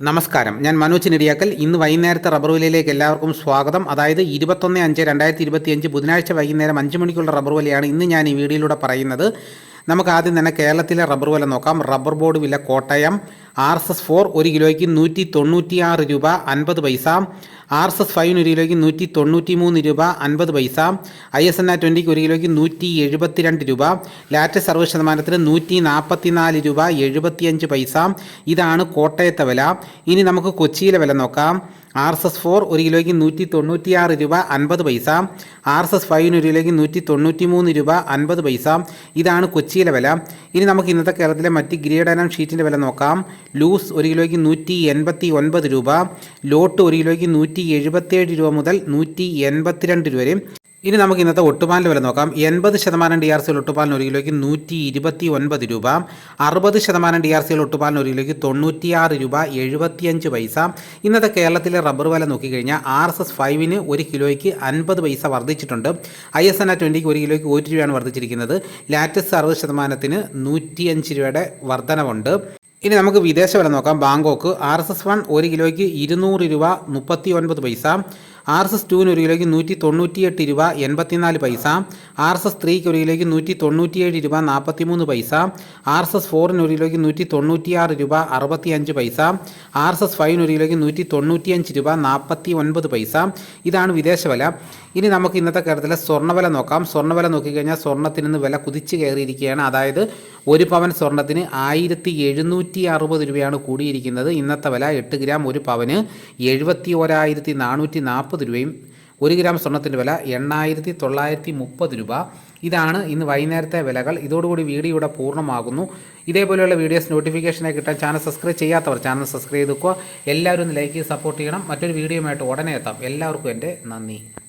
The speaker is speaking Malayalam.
നമസ്കാരം. ഞാൻ മനോജ് നെടിയാക്കൽ ഇന്ന് വൈകുന്നേരത്തെ റബ്ബർ വിലയിലേക്ക് എല്ലാവർക്കും സ്വാഗതം. അതായത് ഇരുപത്തൊന്ന് അഞ്ച് രണ്ടായിരത്തി ഇരുപത്തിയഞ്ച് ബുധനാഴ്ച വൈകുന്നേരം അഞ്ച് മണിക്കുള്ള റബ്ബർ വിലയാണ് ഇന്ന് ഞാൻ ഈ വീഡിയോയിലൂടെ പറയുന്നത്. നമുക്ക് ആദ്യം തന്നെ കേരളത്തിലെ റബ്ബർ വില നോക്കാം. റബ്ബർ ബോർഡ് വില Kottayam. R S S four ഒരു കിലോയ്ക്ക് നൂറ്റി തൊണ്ണൂറ്റി ആറ് രൂപ അൻപത് പൈസ. ആർ എസ് എസ് ഫൈവിന് ഒരു കിലോയ്ക്ക് നൂറ്റി തൊണ്ണൂറ്റി മൂന്ന് രൂപ അൻപത് പൈസ. ഐ എസ് എൻ ആ ട്വന്റിക്ക് ഒരു കിലോയ്ക്ക് നൂറ്റി എഴുപത്തിരണ്ട് രൂപ. ലാറ്റസ് സർവീസ് ശതമാനത്തിന് നൂറ്റി നാൽപ്പത്തി നാല് രൂപ എഴുപത്തിയഞ്ച് പൈസ. ഇതാണ് കോട്ടയത്തെ വില. ഇനി നമുക്ക് കൊച്ചിയിലെ വില നോക്കാം. ആർ എസ് എസ് ഫോർ ഒരു കിലോയ്ക്ക് നൂറ്റി തൊണ്ണൂറ്റിയാറ് രൂപ അൻപത് പൈസ ആർ എസ് എസ് ഫൈവിന് ഒരു കിലോയ്ക്ക് നൂറ്റി തൊണ്ണൂറ്റി മൂന്ന് രൂപ അൻപത് പൈസ. ഇതാണ് കൊച്ചിയിലെ വില. ഇനി നമുക്ക് ഇന്നത്തെ കേരളത്തിലെ മറ്റ് ഗ്രേഡ് ഷീറ്റിന്റെ വില നോക്കാം. ലൂസ് ഒരു കിലോയ്ക്ക് നൂറ്റി എൺപത്തി ഒൻപത് രൂപ. ലോട്ട് ഒരു കിലോയ്ക്ക് നൂറ്റി എഴുപത്തേഴ് രൂപ മുതൽ നൂറ്റി എൺപത്തിരണ്ട് രൂപ വരെ. ഇനി നമുക്ക് ഇന്നത്തെ ഒട്ടുപാലിന്റെ വില നോക്കാം. എൺപത് ശതമാനം ഡി ആർ സിയിൽ ഒട്ടുപാലിന് ഒരു കിലോയ്ക്ക് നൂറ്റി ഇരുപത്തി ഒൻപത് രൂപ അറുപത് ശതമാനം ഡി ആർ സിയിൽ ഒട്ടുപാലിന് ഒരു കിലോയ്ക്ക് തൊണ്ണൂറ്റിയാറ് രൂപ എഴുപത്തിയഞ്ച് പൈസ. ഇന്നത്തെ കേരളത്തിലെ റബ്ബർ വില നോക്കിക്കഴിഞ്ഞാൽ ആർ എസ് എസ് ഫൈവിന് ഒരു കിലോയ്ക്ക് അൻപത് പൈസ വർദ്ധിച്ചിട്ടുണ്ട്. ഐ എസ് എൻ ആ ട്വന്റിക്ക് ഒരു കിലോയ്ക്ക് ഒരു രൂപയാണ് വർദ്ധിച്ചിരിക്കുന്നത്. ലാറ്റസ് അറുപത് ശതമാനത്തിന് നൂറ്റിയഞ്ച് രൂപയുടെ വർധനവുണ്ട്. ഇനി നമുക്ക് വിദേശ വില നോക്കാം. Bangkok R S S one ഒരു കിലോയ്ക്ക് ഇരുന്നൂറ് രൂപ മുപ്പത്തി ഒൻപത് പൈസ ആർ എസ് എസ് ടുവിന് ഒരു കിലോയ്ക്ക് നൂറ്റി തൊണ്ണൂറ്റിയെട്ട് രൂപ എൺപത്തിനാല് പൈസ ആർ എസ് എസ് ത്രീക്ക് ഒരു കിലോയ്ക്ക് നൂറ്റി തൊണ്ണൂറ്റിയേഴ് രൂപ നാൽപ്പത്തിമൂന്ന് പൈസ ആർ എസ് എസ് ഫോറിന് ഒരു കിലോയ്ക്ക് നൂറ്റി തൊണ്ണൂറ്റിയാറ് രൂപ അറുപത്തിയഞ്ച് പൈസ ആർ എസ് എസ് ഫൈവിന് ഒരു കിലോയ്ക്ക് നൂറ്റി തൊണ്ണൂറ്റിയഞ്ച് രൂപ നാൽപ്പത്തി ഒൻപത് പൈസ. ഇതാണ് വിദേശ വില. ഇനി നമുക്ക് ഇന്നത്തെ കേരളത്തിലെ സ്വർണവില നോക്കാം. സ്വർണവില നോക്കിക്കഴിഞ്ഞാൽ സ്വർണത്തിന് ഇന്ന് വില കുതിച്ച് കയറിയിരിക്കുകയാണ്. അതായത് ഒരു പവൻ സ്വർണത്തിന് ആയിരത്തി എഴുന്നൂറ്റി അറുപത് രൂപയാണ് കൂടിയിരിക്കുന്നത്. ഇന്നത്തെ വില എട്ട് ഗ്രാം ഒരു പവന് എഴുപത്തി ഒരായിരത്തി നാനൂറ്റി നാൽപ്പത് രൂപയും ഒരു ഗ്രാം സ്വർണത്തിന്റെ വില എണ്ണായിരത്തി തൊള്ളായിരത്തി മുപ്പത് രൂപ. ഇതാണ് ഇന്ന് വൈകുന്നേരത്തെ വിലകൾ. ഇതോടുകൂടി വീഡിയോ ഇവിടെ പൂർണമാകുന്നു. ഇതേപോലെയുള്ള വീഡിയോസ് നോട്ടിഫിക്കേഷനായി കിട്ടാൻ ചാനൽ സബ്സ്ക്രൈബ് ചെയ്യാത്തവർ ചാനൽ സബ്സ്ക്രൈബ് ചെയ്തുക്കുക എല്ലാവരും ഒന്ന് ലൈക്ക് സപ്പോർട്ട് ചെയ്യണം. മറ്റൊരു വീഡിയോയുമായിട്ട് ഉടനെ എത്താം. എല്ലാവർക്കും എന്റെ നന്ദി.